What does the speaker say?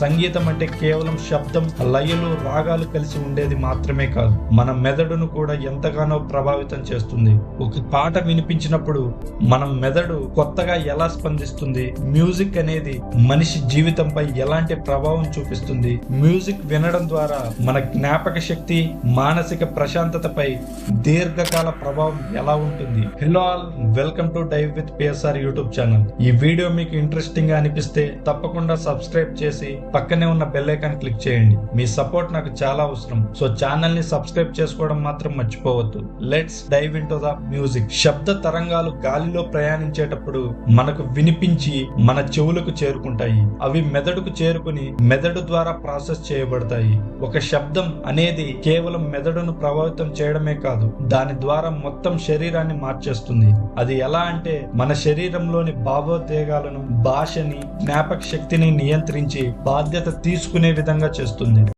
సంగీతం అంటే కేవలం శబ్దం లయలు రాగాలు కలిసి ఉండేది మాత్రమే కాదు. మన మెదడును కూడా ఎంతగానో ప్రభావితం చేస్తుంది. ఒక పాట వినిపించినప్పుడు మనం మెదడు కొత్తగా ఎలా స్పందిస్తుంది? మ్యూజిక్ అనేది మనిషి జీవితంపై ఎలాంటి ప్రభావం చూపిస్తుంది? మ్యూజిక్ వినడం ద్వారా మన జ్ఞాపక శక్తి మానసిక ప్రశాంతతపై దీర్ఘకాల ప్రభావం ఎలా ఉంటుంది? Hello all welcome to dive with PSR YouTube channel. ఈ వీడియో మీకు ఇంట్రెస్టింగ్గా అనిపిస్తే తప్పకుండా సబ్స్క్రైబ్ చేసి పక్కనే ఉన్న బెల్ ఐకాన్ క్లిక్ చేయండి. మీ సపోర్ట్ నాకు చాలా అవసరం. సో ఛానల్ని సబ్స్క్రైబ్ చేసుకోవడం మాత్రం మర్చిపోవద్దు. Let's dive into the music శబ్ద తరంగాలు గాలిలో ప్రయాణించేటప్పుడు మనకు వినిపించి మన చెవులకు చేరుకుంటాయి. అవి మెదడుకు చేరుకుని మెదడు ద్వారా ప్రాసెస్ చేయబడతాయి. ఒక శబ్దం అనేది కేవలం మెదడును ప్రభావితం చేయడమే కాదు దాని ద్వారా మొత్తం శరీరాన్ని మార్చేస్తుంది. అది ఎలా అంటే మన శరీరంలోని భావోద్వేగాలను భాషని జ్ఞాపక శక్తిని నియంత్రించి బాధ్యత తీసుకునే విధంగా చేస్తుంది.